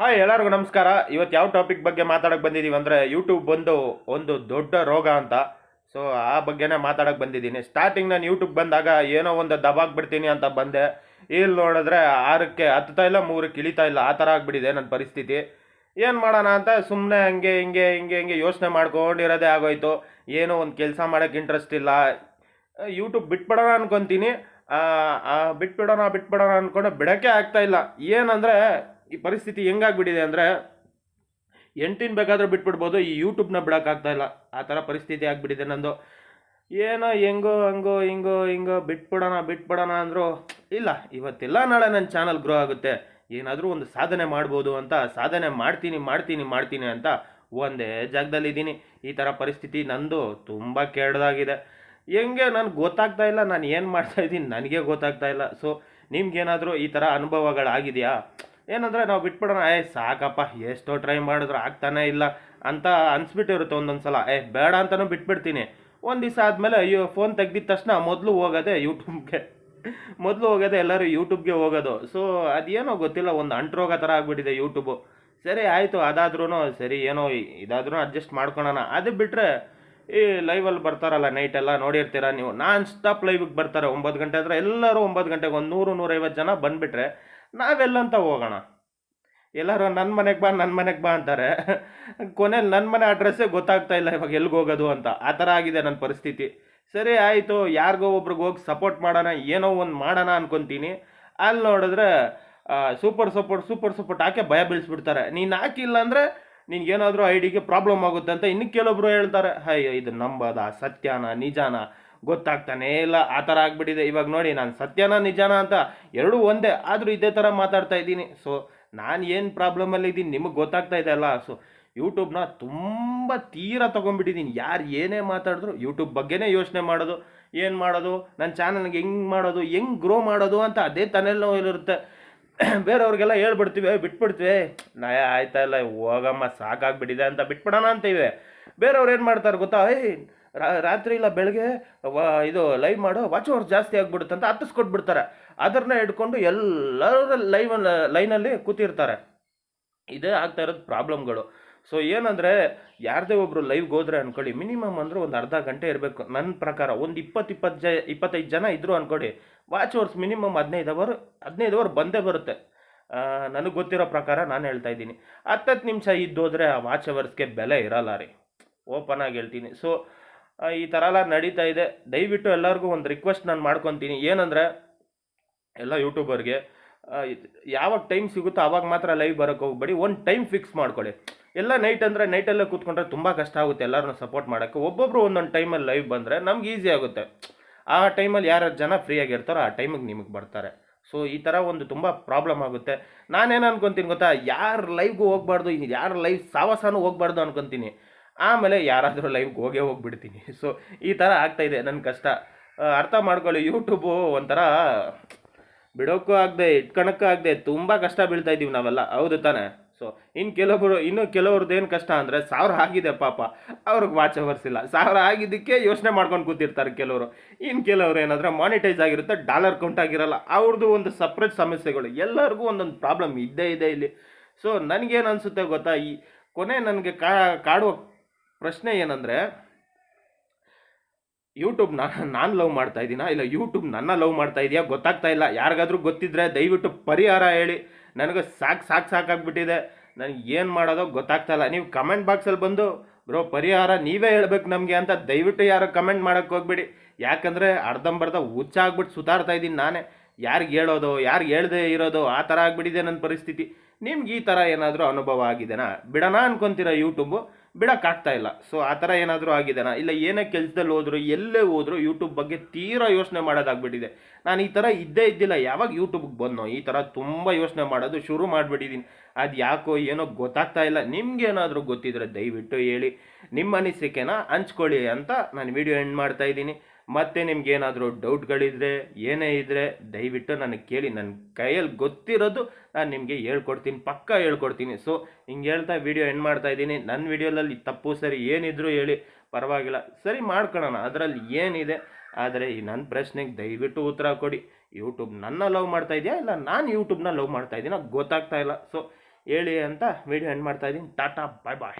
Hi, ಎಲ್ಲರಿಗೂ ನಮಸ್ಕಾರ. ಇವತ್ತು ಯಾವ ಟಾಪಿಕ್ ಬಗ್ಗೆ ಮಾತಾಡಕ್ಕೆ ಬಂದಿದ್ದೀವಿ ಅಂದರೆ ಯೂಟ್ಯೂಬ್ ಬಂದು ಒಂದು ದೊಡ್ಡ ರೋಗ ಅಂತ. ಸೊ ಆ ಬಗ್ಗೆನೇ ಮಾತಾಡೋಕೆ ಬಂದಿದ್ದೀನಿ. ಸ್ಟಾರ್ಟಿಂಗ್ ನಾನು ಯೂಟ್ಯೂಬ್ ಬಂದಾಗ ಏನೋ ಒಂದು ದಬಾಕ್ ಬಿಡ್ತೀನಿ ಅಂತ ಬಂದೆ. ಇಲ್ಲಿ ನೋಡಿದ್ರೆ ಆರಕ್ಕೆ ಹತ್ತುತ್ತಾ ಇಲ್ಲ, ಮೂರಕ್ಕೆ ಇಳಿತಾ ಇಲ್ಲ. ಆ ಥರ ಆಗಿಬಿಟ್ಟಿದೆ ನನ್ನ ಪರಿಸ್ಥಿತಿ. ಏನು ಮಾಡೋಣ ಅಂತ ಸುಮ್ಮನೆ ಹಂಗೆ, ಹಿಂಗೆ ಹಿಂಗೆ ಹಿಂಗೆ ಯೋಚನೆ ಮಾಡ್ಕೊಂಡಿರೋದೇ ಆಗೋಯ್ತು. ಏನೋ ಒಂದು ಕೆಲಸ ಮಾಡೋಕ್ಕೆ ಇಂಟ್ರೆಸ್ಟ್ ಇಲ್ಲ. ಯೂಟ್ಯೂಬ್ ಬಿಟ್ಬಿಡೋಣ ಅನ್ಕೊತೀನಿ. ಬಿಟ್ಬಿಡೋಣ ಬಿಟ್ಬಿಡೋಣ ಅಂದ್ಕೊಂಡು ಬಿಡೋಕ್ಕೆ ಆಗ್ತಾ ಇಲ್ಲ. ಏನಂದರೆ ಈ ಪರಿಸ್ಥಿತಿ ಹೆಂಗಾಗ್ಬಿಟ್ಟಿದೆ ಅಂದರೆ ಎಂಟಿನ ಬೇಕಾದರೂ ಬಿಟ್ಬಿಡ್ಬೋದು, ಈ ಯೂಟ್ಯೂಬ್ನ ಬಿಡೋಕ್ಕಾಗ್ತಾ ಇಲ್ಲ. ಆ ಥರ ಪರಿಸ್ಥಿತಿ ಆಗಿಬಿಟ್ಟಿದೆ ನಂದು. ಏನೋ ಹೆಂಗೋ, ಹಂಗೋ, ಹಿಂಗೋ ಹಿಂಗೋ, ಬಿಟ್ಬಿಡೋಣ ಬಿಟ್ಬಿಡೋಣ ಅಂದರು, ಇಲ್ಲ, ಇವತ್ತೆಲ್ಲ, ನಾಳೆ ನನ್ನ ಚಾನಲ್ ಗ್ರೋ ಆಗುತ್ತೆ. ಏನಾದರೂ ಒಂದು ಸಾಧನೆ ಮಾಡ್ಬೋದು ಅಂತ, ಸಾಧನೆ ಮಾಡ್ತೀನಿ ಮಾಡ್ತೀನಿ ಮಾಡ್ತೀನಿ ಅಂತ ಒಂದೇ ಜಾಗದಲ್ಲಿದ್ದೀನಿ. ಈ ಥರ ಪರಿಸ್ಥಿತಿ ನಂದು ತುಂಬ ಕೆಡ್ದಾಗಿದೆ. ಹೆಂಗೆ, ನನಗೆ ಗೊತ್ತಾಗ್ತಾ ಇಲ್ಲ, ನಾನು ಏನು ಮಾಡ್ತಾ ಇದ್ದೀನಿ, ನನಗೆ ಗೊತ್ತಾಗ್ತಾ ಇಲ್ಲ. ಸೊ ನಿಮ್ಗೇನಾದರೂ ಈ ಥರ ಅನುಭವಗಳಾಗಿದೆಯಾ? ಏನಂದರೆ ನಾವು ಬಿಟ್ಬಿಡೋಣ, ಏ, ಸಾಕಪ್ಪ, ಎಷ್ಟೋ ಟ್ರೈ ಮಾಡಿದ್ರು ಆಗ್ತಾನೇ ಇಲ್ಲ ಅಂತ ಅನ್ಸ್ಬಿಟ್ಟಿರುತ್ತೆ ಒಂದೊಂದು ಸಲ ಏ, ಬೇಡ ಅಂತಲೂ ಬಿಟ್ಬಿಡ್ತೀನಿ. ಒಂದು ದಿವಸ ಆದಮೇಲೆ, ಅಯ್ಯೋ ಫೋನ್ ತೆಗ್ದಿದ ತಕ್ಷಣ ಮೊದಲು ಹೋಗೋದೆ ಯೂಟ್ಯೂಬ್ಗೆ ಮೊದಲು ಹೋಗೋದೆ ಎಲ್ಲರೂ ಯೂಟ್ಯೂಬ್ಗೆ ಹೋಗೋದು. ಸೊ ಅದೇನೋ ಗೊತ್ತಿಲ್ಲ, ಒಂದು ಅಂಟ್ರೋಗ ಥರ ಆಗ್ಬಿಟ್ಟಿದೆ ಯೂಟ್ಯೂಬು ಸರಿ, ಆಯಿತು ಅದಾದ್ರೂ ಸರಿ, ಏನೋ ಇದಾದ್ರೂ ಅಡ್ಜಸ್ಟ್ ಮಾಡ್ಕೊಳೋಣ. ಅದು ಬಿಟ್ಟರೆ ಈ ಲೈವಲ್ಲಿ ಬರ್ತಾರಲ್ಲ ನೈಟೆಲ್ಲ ನೋಡಿರ್ತೀರ ನೀವು? ನಾನ್ ಸ್ಟಾಪ್ ಲೈವಿಗೆ ಬರ್ತಾರೆ, ಒಂಬತ್ತು ಗಂಟೆ ಹತ್ರ ಎಲ್ಲರೂ ಒಂಬತ್ತು ಗಂಟೆಗೆ ಒಂದು ನೂರು, ನೂರೈವತ್ತು ಜನ ಬಂದುಬಿಟ್ರೆ ನಾವೆಲ್ಲಂತ ಹೋಗೋಣ. ಎಲ್ಲರೂ ನನ್ನ ಮನೆಗೆ ಬಾ ನನ್ನ ಮನೆಗೆ ಬಾ ಅಂತಾರೆ. ಕೊನೆಯಲ್ಲಿ ನನ್ನ ಮನೆ ಅಡ್ರೆಸ್ಸೇ ಗೊತ್ತಾಗ್ತಾ ಇಲ್ಲ ಇವಾಗ ಎಲ್ಲಿಗೆ ಹೋಗೋದು ಅಂತ. ಆ ಥರ ಆಗಿದೆ ನನ್ನ ಪರಿಸ್ಥಿತಿ. ಸರಿ, ಆಯಿತು, ಯಾರಿಗೋ ಒಬ್ರಿಗೆ ಹೋಗಿ ಸಪೋರ್ಟ್ ಮಾಡೋಣ, ಏನೋ ಒಂದು ಮಾಡೋಣ ಅನ್ಕೊತೀನಿ. ಅಲ್ಲಿ ನೋಡಿದ್ರೆ ಸೂಪರ್ ಸಪೋರ್ಟ್ ಸೂಪರ್ ಸಪೋರ್ಟ್ ಹಾಕಿ ಭಯ ಬೀಳಿಸ್ಬಿಡ್ತಾರೆ. ನೀನು ಹಾಕಿಲ್ಲ ಅಂದರೆ ನಿನ್ಗೇನಾದರೂ ಐ ಡಿಗೆ ಪ್ರಾಬ್ಲಮ್ ಆಗುತ್ತೆ ಅಂತ ಇನ್ನು ಕೆಲವೊಬ್ರು ಹೇಳ್ತಾರೆ. ಅಯ್ಯೋ, ಇದು ನಂಬದ? ಸತ್ಯನ? ನಿಜಾನ? ಗೊತ್ತಾಗ್ತಾನೇ ಇಲ್ಲ. ಆ ಥರ ಆಗಿಬಿಟ್ಟಿದೆ. ಇವಾಗ ನೋಡಿ, ನಾನು ಸತ್ಯನ, ನಿಜಾನ ಅಂತ ಎರಡೂ ಒಂದೇ. ಆದರೂ ಇದೇ ಥರ ಮಾತಾಡ್ತಾ ಇದ್ದೀನಿ. ಸೊ ನಾನು ಏನು ಪ್ರಾಬ್ಲಮಲ್ಲಿ ಇದ್ದೀನಿ ನಿಮಗೆ ಗೊತ್ತಾಗ್ತಾ ಇದೆ ಅಲ್ಲ? ಸೊ ಯೂಟ್ಯೂಬ್ನ ತುಂಬ ತೀರ ತೊಗೊಂಡ್ಬಿಟ್ಟಿದ್ದೀನಿ. ಯಾರು ಏನೇ ಮಾತಾಡಿದ್ರು ಯೂಟ್ಯೂಬ್ ಬಗ್ಗೆನೇ ಯೋಚನೆ ಮಾಡೋದು. ಏನು ಮಾಡೋದು? ನನ್ನ ಚಾನಲ್ಗೆ ಹೆಂಗೆ ಮಾಡೋದು? ಹೆಂಗೆ ಗ್ರೋ ಮಾಡೋದು ಅಂತ ಅದೇ ತಲೆನೋವಿರುತ್ತೆ ಬೇರೆಯವ್ರಿಗೆಲ್ಲ ಹೇಳ್ಬಿಡ್ತೀವಿ "ಏ, ಬಿಟ್ಬಿಡ್ತೀವಿ. ನಯ ಆಯ್ತಾ ಇಲ್ಲ ಹೋಗಮ್ಮ ಸಾಕಾಗ್ಬಿಟ್ಟಿದೆ ಅಂತ ಬಿಟ್ಬಿಡೋಣ ಅಂತೀವಿ. ಬೇರೆಯವ್ರು ಏನು ಮಾಡ್ತಾರೆ ಗೊತ್ತಾ? ರಾ- ರಾತ್ರಿ ಇಲ್ಲ ಬೆಳಗ್ಗೆ ವ ಇದು ಲೈವ್ ಮಾಡೋ ವಾಚ್ ಅವರ್ಸ್ ಜಾಸ್ತಿ ಆಗ್ಬಿಡುತ್ತೆ ಅಂತ ಹತ್ತಿಸ್ಕೊಟ್ಬಿಡ್ತಾರೆ. ಅದನ್ನ ಇಟ್ಕೊಂಡು ಎಲ್ಲರೂ ಲೈವ್ ಲೈನಲ್ಲಿ ಕೂತಿರ್ತಾರೆ. ಇದೇ ಆಗ್ತಾ ಇರೋದು ಪ್ರಾಬ್ಲಮ್ಗಳು ಸೊ ಏನಂದರೆ, ಯಾರದೇ ಒಬ್ಬರು ಲೈವ್ಗೆ ಹೋದ್ರೆ ಅನ್ಕೊಳ್ಳಿ ಮಿನಿಮಮ್ ಅಂದ್ರೆ ಒಂದು ಅರ್ಧ ಗಂಟೆ ಇರಬೇಕು. ನನ್ನ ಪ್ರಕಾರ ಒಂದು ಇಪ್ಪತ್ತು ಇಪ್ಪತ್ತು ಜ, ಇಪ್ಪತ್ತೈದು ಜನ ಇದ್ದರು ಅನ್ಕೊಳ್ಳಿ ವಾಚ್ ಅವರ್ಸ್ ಮಿನಿಮಮ್ ಹದಿನೈದು ಅವರ್ ಹದಿನೈದು ಅವರ್ ಬಂದೇ ಬರುತ್ತೆ. ನನಗೆ ಗೊತ್ತಿರೋ ಪ್ರಕಾರ ನಾನು ಹೇಳ್ತಾ ಇದ್ದೀನಿ. ಹತ್ತತ್ತು ನಿಮಿಷ ಇದ್ದೋದ್ರೆ ಆ ವಾಚ್ ಅವರ್ಸ್ಗೆ ಬೆಲೆ ಇರಲ್ಲ ರೀ. ಓಪನ್ ಆಗಿ ಹೇಳ್ತೀನಿ. ಸೊ ಈ ಥರ ಎಲ್ಲ ನಡೀತಾ ಇದೆ. ದಯವಿಟ್ಟು ಎಲ್ಲರಿಗೂ ಒಂದು ರಿಕ್ವೆಸ್ಟ್ ನಾನು ಮಾಡ್ಕೊತೀನಿ. ಏನಂದರೆ, ಎಲ್ಲ ಯೂಟ್ಯೂಬರ್ಗೆ ಯಾವಾಗ ಟೈಮ್ ಸಿಗುತ್ತೋ ಆವಾಗ ಮಾತ್ರ ಲೈವ್ ಬರೋಕ್ಕೆ ಹೋಗ್ಬೇಡಿ. ಒಂದು ಟೈಮ್ ಫಿಕ್ಸ್ ಮಾಡ್ಕೊಳ್ಳಿ. ಎಲ್ಲ ನೈಟ್ ಅಂದರೆ ನೈಟಲ್ಲೇ ಕೂತ್ಕೊಂಡ್ರೆ ತುಂಬ ಕಷ್ಟ ಆಗುತ್ತೆ ಎಲ್ಲರನ್ನೂ ಸಪೋರ್ಟ್ ಮಾಡೋಕ್ಕೆ. ಒಬ್ಬೊಬ್ಬರು ಒಂದೊಂದು ಟೈಮಲ್ಲಿ ಲೈವ್ ಬಂದರೆ ನಮ್ಗೆ ಈಸಿ ಆಗುತ್ತೆ. ಆ ಟೈಮಲ್ಲಿ ಯಾರು ಜನ ಫ್ರೀಯಾಗಿ ಇರ್ತಾರೋ ಆ ಟೈಮಿಗೆ ನಿಮಗೆ ಬರ್ತಾರೆ. ಸೊ ಈ ಥರ ಒಂದು ತುಂಬ ಪ್ರಾಬ್ಲಮ್ ಆಗುತ್ತೆ. ನಾನೇನು ಅನ್ಕೊತೀನಿ ಗೊತ್ತಾ? ಯಾರು ಲೈವ್ಗೂ ಹೋಗ್ಬಾರ್ದು ಯಾರು ಲೈವ್ ಸಾವಸಾನು ಹೋಗ್ಬಾರ್ದು ಅನ್ಕೊತೀನಿ. ಆಮೇಲೆ ಯಾರಾದರೂ ಲೈವ್ಗೆ ಹೋಗೇ ಹೋಗ್ಬಿಡ್ತೀನಿ. ಸೊ ಈ ಥರ ಆಗ್ತಾಯಿದೆ ನನ್ನ ಕಷ್ಟ. ಅರ್ಥ ಮಾಡ್ಕೊಳ್ಳಿ ಯೂಟ್ಯೂಬು ಒಂಥರ ಬಿಡೋಕ್ಕೂ ಆಗದೆ ಇಟ್ಕೊಳಕ್ಕೂ ಆಗದೆ, ತುಂಬ ಕಷ್ಟ ಬೀಳ್ತಾ ಇದ್ದೀವಿ ನಾವೆಲ್ಲ. ಹೌದು ತಾನೆ? ಸೊ ಇನ್ನು ಕೆಲವರು, ಇನ್ನು ಕೆಲವ್ರದ್ದು ಏನು ಕಷ್ಟ ಅಂದರೆ, ಸಾವಿರ ಆಗಿದೆ ಪಾಪ, ಅವ್ರಿಗೆ ವಾಚ್ ಅವರ್ಸ್ ಇಲ್ಲ ಸಾವಿರ ಆಗಿದ್ದಕ್ಕೆ ಯೋಚನೆ ಮಾಡ್ಕೊಂಡು ಕೂತಿರ್ತಾರೆ ಕೆಲವರು. ಇನ್ನು ಕೆಲವರು ಏನಾದರೂ ಮಾನಿಟೈಸ್ ಆಗಿರುತ್ತೆ ಡಾಲರ್ ಕೌಂಟ್ ಆಗಿರಲ್ಲ ಅವ್ರದ್ದು ಒಂದು ಸಪ್ರೇಟ್ ಸಮಸ್ಯೆಗಳು. ಎಲ್ಲರಿಗೂ ಒಂದೊಂದು ಪ್ರಾಬ್ಲಮ್ ಇದ್ದೇ ಇದೆ ಇಲ್ಲಿ. ಸೊ ನನಗೇನು ಅನಿಸುತ್ತೆ ಗೊತ್ತಾ? ಈ ಕೊನೆ ನನಗೆ ಕಾಡುವ ಪ್ರಶ್ನೆ ಏನಂದರೆ ಯೂಟ್ಯೂಬ್ ನಾನು ಲವ್ ಮಾಡ್ತಾ ಇದ್ದೀನಾ ಇಲ್ಲ ಯೂಟ್ಯೂಬ್ ನನ್ನ ಲವ್ ಮಾಡ್ತಾ ಇದೆಯಾ? ಗೊತ್ತಾಗ್ತಾ ಇಲ್ಲ. ಯಾರಿಗಾದ್ರೂ ಗೊತ್ತಿದ್ರೆ ದಯವಿಟ್ಟು ಪರಿಹಾರ ಹೇಳಿ. ನನಗೆ ಸಾಕು ಸಾಕು ಸಾಕಾಗ್ಬಿಟ್ಟಿದೆ ನನಗೆ ಏನು ಮಾಡೋದೋ ಗೊತ್ತಾಗ್ತಾ ಇಲ್ಲ. ನೀವು ಕಮೆಂಟ್ ಬಾಕ್ಸಲ್ಲಿ ಬಂದು, ಬ್ರೋ, ಪರಿಹಾರ ನೀವೇ ಹೇಳ್ಬೇಕು ನಮಗೆ ಅಂತ ದಯವಿಟ್ಟು ಯಾರು ಕಮೆಂಟ್ ಮಾಡೋಕ್ಕೆ ಹೋಗ್ಬಿಡಿ. ಯಾಕಂದರೆ ಅರ್ಧಂಬರ್ಧ ಹುಚ್ಚಾಗ್ಬಿಟ್ಟು ಸುತ್ತಾಡ್ತಾ ಇದ್ದೀನಿ ನಾನೇ. ಯಾರಿಗೆ ಹೇಳೋದು ಯಾರಿಗೆ ಹೇಳ್ದೆ ಇರೋದು, ಆ ಥರ ಆಗಿಬಿಟ್ಟಿದೆ ನನ್ನ ಪರಿಸ್ಥಿತಿ. ನಿಮ್ಗೆ ಈ ಥರ ಏನಾದರೂ ಅನುಭವ ಆಗಿದೆನಾ? ಬಿಡೋಣ ಅನ್ಕೊಂತೀರ ಯೂಟ್ಯೂಬು ಬಿಡೋಕ್ಕಾಗ್ತಾ ಇಲ್ಲ. ಸೊ ಆ ಥರ ಏನಾದರೂ ಆಗಿದೆನಾ ಇಲ್ಲ, ಏನೇ ಕೆಲಸದಲ್ಲಿ ಹೋದ್ರು, ಎಲ್ಲೇ ಹೋದ್ರು ಯೂಟ್ಯೂಬ್ ಬಗ್ಗೆ ತೀರಾ ಯೋಚನೆ ಮಾಡೋದಾಗ್ಬಿಟ್ಟಿದೆ. ನಾನು ಈ ಥರ ಇದ್ದೇ ಇದ್ದಿಲ್ಲ. ಯಾವಾಗ ಯೂಟ್ಯೂಬ್ಗೆ ಬಂದೋ ಈ ಥರ ತುಂಬ ಯೋಚನೆ ಮಾಡೋದು ಶುರು ಮಾಡಿಬಿಟ್ಟಿದ್ದೀನಿ ಅದು ಯಾಕೋ ಏನೋ ಗೊತ್ತಾಗ್ತಾ ಇಲ್ಲ. ನಿಮ್ಗೇನಾದರೂ ಗೊತ್ತಿದ್ರೆ ದಯವಿಟ್ಟು ಹೇಳಿ. ನಿಮ್ಮ ಅನಿಸಿಕೆನ ಹಂಚ್ಕೊಳ್ಳಿ ಅಂತ ನಾನು ವಿಡಿಯೋ ಎಂಡ್ ಮಾಡ್ತಾ ಇದ್ದೀನಿ. ಮತ್ತೆ ನಿಮ್ಗೆ ಏನಾದರೂ ಡೌಟ್ಗಳಿದ್ರೆ, ಏನೇ ಇದ್ದರೆ ದಯವಿಟ್ಟು ನನಗೆ ಕೇಳಿ ನನ್ನ ಕೈಯಲ್ಲಿ ಗೊತ್ತಿರೋದು ನಾನು ನಿಮಗೆ ಹೇಳ್ಕೊಡ್ತೀನಿ, ಪಕ್ಕ ಹೇಳ್ಕೊಡ್ತೀನಿ. ಸೊ ಹಿಂಗೆ ಹೇಳ್ತಾ ವಿಡಿಯೋ ಎಂಡ್ ಮಾಡ್ತಾ ಇದ್ದೀನಿ. ನನ್ನ ವೀಡಿಯೋದಲ್ಲಿ ತಪ್ಪು, ಸರಿ, ಏನಿದ್ರು ಹೇಳಿ, ಪರವಾಗಿಲ್ಲ. ಸರಿ ಮಾಡ್ಕೊಳ್ಳೋಣ ಅದರಲ್ಲಿ ಏನಿದೆ? ಆದರೆ ಈ ನನ್ನ ಪ್ರಶ್ನೆಗೆ ದಯವಿಟ್ಟು ಉತ್ತರ ಕೊಡಿ. ಯೂಟ್ಯೂಬ್ ನನ್ನ ಲವ್ ಮಾಡ್ತಾ ಇದೆಯಾ? ಇಲ್ಲ, ನಾನು ಯೂಟ್ಯೂಬ್ನ ಲವ್ ಮಾಡ್ತಾ ಇದ್ದೀನಿ? ಗೊತ್ತಾಗ್ತಾ ಇಲ್ಲ. ಸೊ ಹೇಳಿ ಅಂತ ವಿಡಿಯೋ ಎಂಡ್ ಮಾಡ್ತಾ ಇದ್ದೀನಿ. ಟಾಟಾ ಬಾಯ್ ಬಾಯ್